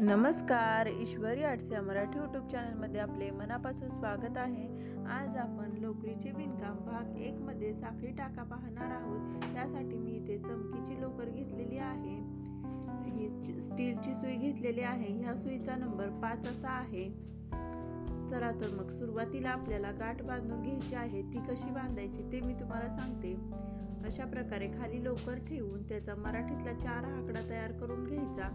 नमस्कार ईश्वरी आर्ट्स या मराठी यूट्यूब चॅनलमध्ये आपले मनापासून स्वागत आहे. आज आपण लोकरीचे विणकाम भाग एकमध्ये साखळी टाका पाहणार आहोत. त्यासाठी मी इथे चमकीची लोकर घेतलेली आहे. ही स्टीलची सुई घेतलेली आहे. ह्या सुईचा नंबर पाच असा आहे. चला तर मग सुरुवातीला आपल्याला गाठ बांधून घ्यायची आहे ती कशी बांधायची ते मी तुम्हाला सांगते. अशा प्रकारे खाली लोकर ठेवून त्याचा मराठीतला चार आकडा तयार करून घ्यायचा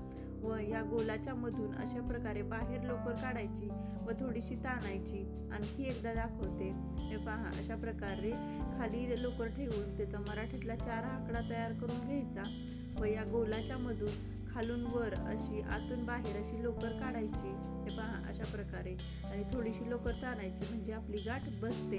व या गोलाच्या मधून अशा प्रकारे बाहेर लोकर काढायची व थोडीशी ताणायची. आणखी एकदा दाखवते. हे पहा अशा प्रकारे खाली लोकर ठेवून त्याचा मराठीतला चार आकडा तयार करून घ्यायचा व या गोलाच्या मधून खालून वर अशी आतून बाहेर अशी लोकर काढायची. हे पहा अशा प्रकारे. आणि थोडीशी लोकर ताणायची म्हणजे आपली गाठ बसते.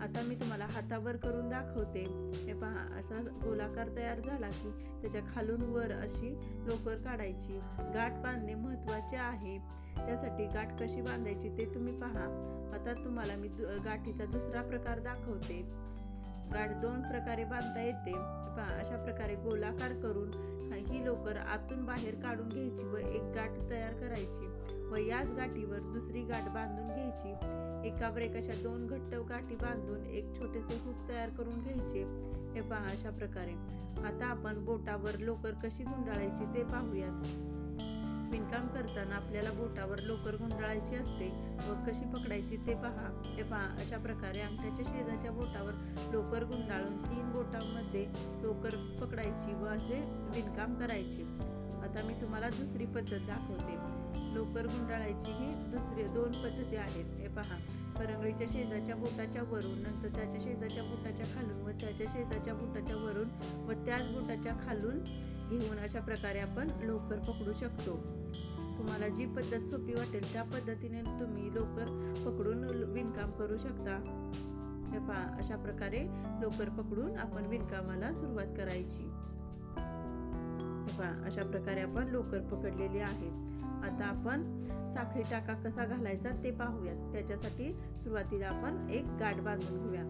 आता मी तुम्हाला हातावर करून दाखवते. हे पहा असा गोलाकार तयार झाला की त्याच्या खालून वर अशी लोकर काढायची. गाठ बांधणे महत्त्वाचे आहे. त्यासाठी गाठ कशी बांधायची ते तुम्ही पहा. आता तुम्हाला मी गाठीचा दुसरा प्रकार दाखवते. गाठ दोन प्रकारे बांधता येते. पहा अशा प्रकारे गोलाकार करून ही लोकर आतून बाहेर काढून घ्यायची व एक गाठ तयार करायची व याच गाठीवर दुसरी गाठ बांधून घ्यायची. एकावर एक अशा दोन घट्ट गाठी बांधून एक छोटेसे हुक तयार करून घ्यायचे. हे पहा अशा प्रकारे. आता आपण बोटावर लोकर कशी गुंडाळायची ते पाहूयात. विणकाम करताना आपल्याला बोटावर लोकर गुंडाळायची असते व कशी पकडायची ते पहा. ते पहा. अशा प्रकारे अंगठ्याच्या शेजाच्या बोटावर लोकर गुंडाळून तीन बोटांमध्ये लोकर पकडायची व असे विणकाम करायचे. आता मी तुम्हाला दुसरी पद्धत दाखवते. लोकर गुंडाळायची ही दुसरी दोन पद्धती आहेत. हे पहा. परंगळीच्या शेजाच्या बोटाच्या वरून नंतर त्याच्या शेजाच्या बोटाच्या खालून व त्याच्या शेजाच्या बोटाच्या वरून व त्याच बोटाच्या खालून घेऊन अशा प्रकारे आपण लोकर पकडू शकतो. तुम्हाला जी पद्धत सोपी वाटेल त्या पद्धतीने तुम्ही लोकर पकडून विणकाम करू शकता. हे पहा अशा प्रकारे लोकर पकडून आपण विणकामाला सुरुवात करायची. पहा अशा प्रकारे आपण लोकर पकडलेली आहे. आता आपण साखळी टाका कसा घालायचा ते पाहूयात. त्याच्यासाठी सुरुवातीला आपण एक गाठ बांधून घेऊया.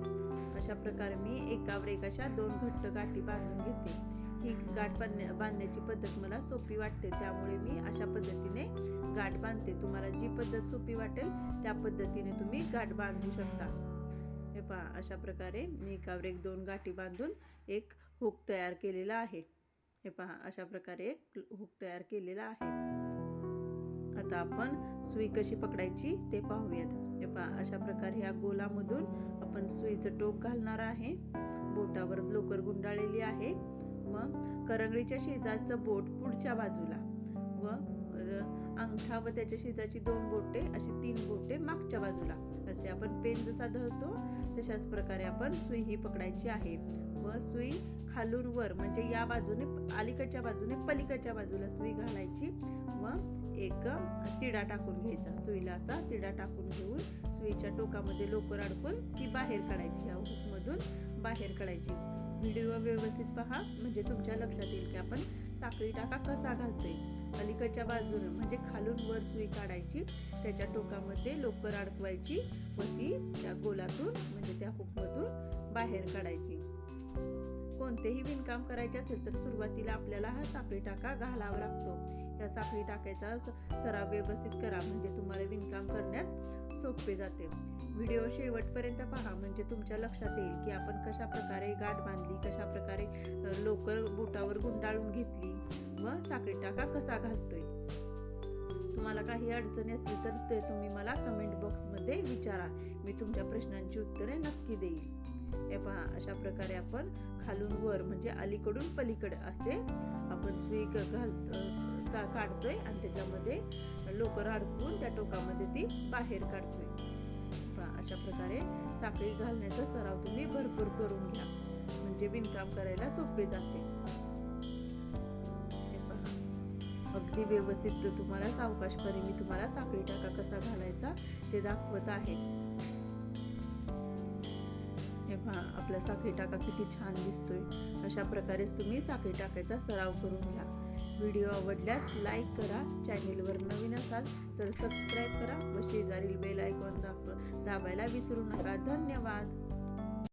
अशा प्रकारे मी एकावर एक अशा दोन घट्ट गाठी बांधून घेते. ही गाठ बांधण्या बांधण्याची पद्धत मला सोपी वाटते. त्यामुळे मी अशा पद्धतीने गाठ बांधते. तुम्हाला जी पद्धत सोपी वाटेल त्या पद्धतीने तुम्ही गाठ बांधू शकता. हे पहा अशा प्रकारे मी एकावर एक दोन गाठी बांधून एक हुक तयार केलेला आहे. हे पहा अशा प्रकारे एक हुक तयार केलेला आहे. आता आपण सुई कशी पकडायची ते पाहूयात. हे पहा अशा प्रकारे ह्या गोलामधून आपण सुईचं टोक घालणार आहे. बोटावर लोकर गुंडाळलेली आहे. व करंगळीच्या शेजारचं बोट पुढच्या बाजूला. व अंगठा व त्याच्या शेजारची दोन बोटे अशी तीन बोटे मागच्या बाजूला. जसे आपण पेन जसा धरतो तशाच प्रकारे आपण सुई ही पकडायची आहे. व सुई खालून वर म्हणजे या बाजूने अलीकडच्या बाजूने पलीकडच्या बाजूला सुई घालायची. व एक तिडा टाकून घ्यायचा. सुईला असा तिडा टाकून घेऊन सुईच्या टोकामध्ये लोकर अडकून ती बाहेर काढायची या हुकमधून बाहेर काढायची. व्हिडिओ व्यवस्थित पहा. म्हणजे तुमच्या लक्षात येईल की आपण साखळी टाका कसा घालतोय? अलीकडच्या बाजूने म्हणजे खालून वर सुई काढायची त्याच्या टोकामध्ये लोकर अडकवायची व ती त्या गोलातून म्हणजे त्या हुकमधून बाहेर काढायची. कोणतेही विणकाम करायचे असेल तर सुरुवातीला आपल्याला हा साखळी टाका घालावा लागतो. या साखळी टाकायचा सराव व्यवस्थित करा म्हणजे तुम्हाला विणकाम करण्यास सोपे जाते. व्हिडिओ शेवटपर्यंत पहा म्हणजे तुमच्या लक्षात येईल की आपण कशा प्रकारे गाठ बांधली कशा प्रकारे लोकर बोटावर गुंडाळून घेतली व साखळी टाका कसा घालतोय. तुम्हाला काही अडचणी असतील तर ते तुम्ही मला कमेंट बॉक्समध्ये विचारा. मी तुमच्या प्रश्नांची उत्तरे नक्की देईल. हे पहा अशा प्रकारे आपण खालून वर म्हणजे अलीकडून पलीकडे असे आपण स्वी ग- घाल काढतोय आणि त्याच्यामध्ये लोकर अडकवून त्या टोकामध्ये ती बाहेर काढतोय. अशा प्रकारे साखळी घालण्याचा सराव तुम्ही भरपूर करून घ्या. म्हणजे विणकाम करायला सोपे जाते. अगदी व्यवस्थित तुम्हाला सावकाशपणे मी तुम्हाला साखळी टाका कसा घालायचा ते दाखवत आहे. हे पहा आपला साखळी टाका किती छान दिसतोय. अशा प्रकारेच तुम्ही साखळी टाकायचा सराव करून घ्या. व्हिडिओ आवडल्यास लाईक करा. चॅनेलवर नवीन असाल तर सबस्क्राईब करा व शेजारील बेल आयकॉन दाब दाबायला विसरू नका. धन्यवाद.